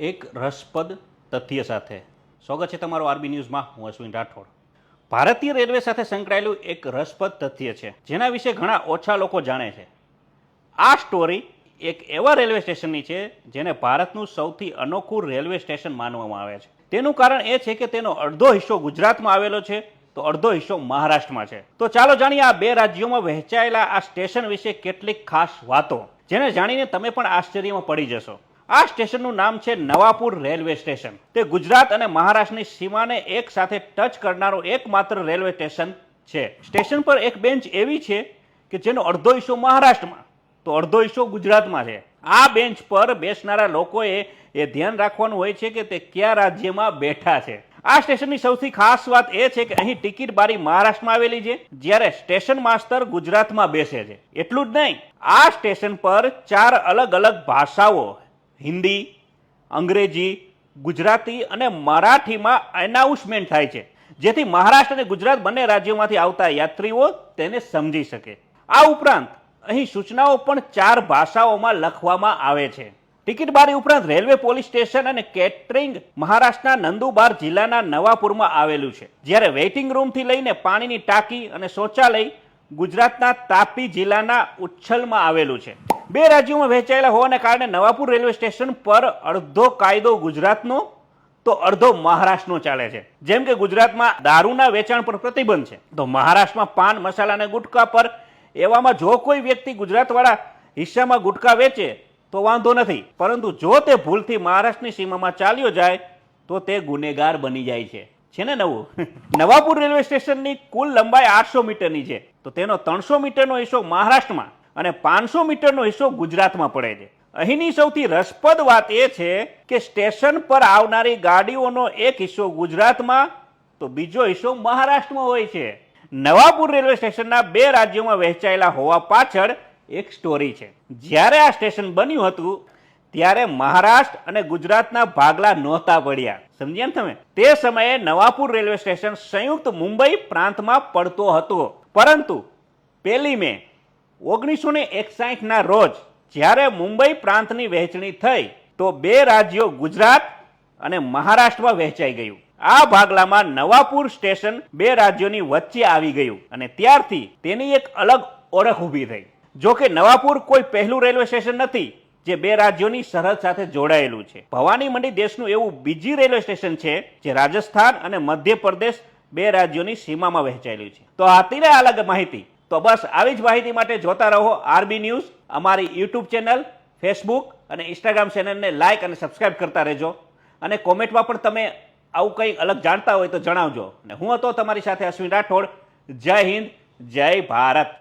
એક રસપ્રદ તથ્ય સાથે. સ્વાગત છે તમારું આરબી ન્યૂઝમાં. હું અશ્વિન રાઠોડ. ભારતીય રેલવે સાથે સંકળાયેલું એક રસપ્રદ તથ્ય છે, જેના વિશે ઘણા ઓછા લોકો જાણે છે. આ સ્ટોરી એક એવા રેલવે સ્ટેશનની છે, જેને ભારતનું સૌથી અનોખું રેલવે સ્ટેશન માનવામાં આવે છે. તેનું કારણ એ છે કે તેનો અડધો હિસ્સો ગુજરાતમાં આવેલો છે, તો અડધો હિસ્સો મહારાષ્ટ્રમાં છે. તો ચાલો જાણીએ આ બે રાજ્યોમાં વહેંચાયેલા આ સ્ટેશન વિશે કેટલીક ખાસ વાતો, જેને જાણીને તમે પણ આશ્ચર્યમાં પડી જશો. આ સ્ટેશનનું નામ છે નવાપુર રેલવે સ્ટેશન. તે ગુજરાત અને મહારાષ્ટ્રની સીમાને એક સાથે ટચ કરનારું એકમાત્ર રેલવે સ્ટેશન છે. સ્ટેશન પર એક બેન્ચ એવી છે કે જેનો અડધો હિસ્સો મહારાષ્ટ્રમાં, તો અડધો હિસ્સો ગુજરાતમાં છે. આ બેન્ચ પર બેસનારા લોકોએ એ ધ્યાન રાખવાનું હોય છે કે તે કયા રાજ્યમાં બેઠા છે. આ સ્ટેશનની સૌથી ખાસ વાત એ છે કે અહીં ટિકિટ બારી મહારાષ્ટ્રમાં આવેલી છે, જ્યારે સ્ટેશન માસ્તર ગુજરાતમાં બેસે છે. એટલું જ નહીં, આ સ્ટેશન પર ચાર અલગ અલગ ભાષાઓ હિન્દી, અંગ્રેજી, ગુજરાતી અને મરાઠીમાં એનાઉન્સમેન્ટ થાય છે. જેથી મહારાષ્ટ્ર અને ગુજરાત બંને રાજ્યોમાંથી આવતા યાત્રીઓ તેને સમજી શકે. આ ઉપરાંત અહીં સૂચનાઓ પણ ચાર ભાષાઓમાં લખવામાં આવે છે. ટિકિટ બારી ઉપરાંત રેલવે, પોલીસ સ્ટેશન અને કેટરિંગ મહારાષ્ટ્રના નંદુબાર જિલ્લાના નવાપુરમાં આવેલું છે. જ્યારે વેઇટિંગ રૂમથી લઈને પાણીની ટાંકી અને શૌચાલય ગુજરાતના તાપી જિલ્લાના ઉચ્છલમાં આવેલું છે. બે રાજ્યોમાં વહેંચાયેલા હોવાને કારણે નવાપુર રેલવે સ્ટેશન પર અડધો કાયદો ગુજરાતનો, તો અડધો મહારાષ્ટ્રનો ચાલે છે. જેમ કે ગુજરાતમાં દારૂના વેચાણ પર પ્રતિબંધ છે. તો મહારાષ્ટ્રમાં પાન મસાલા અને ગુટકા પર, એવામાં જો કોઈ વ્યક્તિ ગુજરાતવાળા હિસ્સામાં ગુટકા વેચે, તો વાંધો નથી. પરંતુ જો તે ભૂલથી મહારાષ્ટ્રની સીમામાં ચાલ્યો જાય, તો તે ગુનેગાર બની જાય છે. છે ને નવું? નવાપુર રેલવે સ્ટેશનની કુલ લંબાઈ આઠસો મીટરની છે. તો તેનો ત્રણસો મીટરનો હિસ્સો મહારાષ્ટ્રમાં. અને પાંચસો મીટરનો હિસ્સો ગુજરાતમાં પડે છે. અહીંની સૌથી રસપ્રદ વાત એ છે કે સ્ટેશન પર આવનારી ગાડીઓનો એક હિસ્સો ગુજરાતમાં, તો બીજો હિસ્સો મહારાષ્ટ્રમાં હોય છે. નવાપુર રેલવે સ્ટેશનના બે રાજ્યોમાં વહેંચાયેલા હોવા પાછળ એક સ્ટોરી છે. જ્યારે આ સ્ટેશન બન્યું હતું, ત્યારે મહારાષ્ટ્ર અને ગુજરાતના ભાગલા નહોતા પડ્યા સમજ્યા ને તમે? તે સમયે નવાપુર રેલવે સ્ટેશન સંયુક્ત મુંબઈ પ્રાંતમાં પડતો હતો. પરંતુ, પહેલી મે ઓગણીસો ને એકસાઠના રોજ જ્યારે મુંબઈ પ્રાંતની વહેંચણી થઈ, તો બે રાજ્યો ગુજરાત અને મહારાષ્ટ્રમાં વહેંચાઈ ગયું. આ ભાગલામાં નવાપુર સ્ટેશન બે રાજ્યોની વચ્ચે આવી ગયું અને ત્યારથી તેની એક અલગ ઓળખ ઊભી થઈ. જો કે નવાપુર કોઈ પહેલું રેલવે સ્ટેશન નથી જે બે રાજ્યોની સરહદ સાથે જોડાયેલું છે. ભવાની મંડી દેશનું એવું બીજી રેલવે સ્ટેશન છે જે રાજસ્થાન અને મધ્યપ્રદેશ બે રાજ્યોની સીમામાં વહેંચાયેલું છે. તો હતી અલગ માહિતી. તો બસ આવી જ માહિતી માટે જોતા રહો આરબી ન્યૂઝ, અમારી યુટ્યુબ ચેનલ, ફેસબુક અને ઇન્સ્ટાગ્રામ ચેનલને લાઇક અને સબસ્ક્રાઇબ કરતા રહેજો. અને કોમેન્ટમાં પણ તમે આવું કંઈ અલગ જાણતા હોય તો જણાવજો. અને હું હતો તમારી સાથે અશ્વિન રાઠોડ. જય હિન્દ, જય ભારત.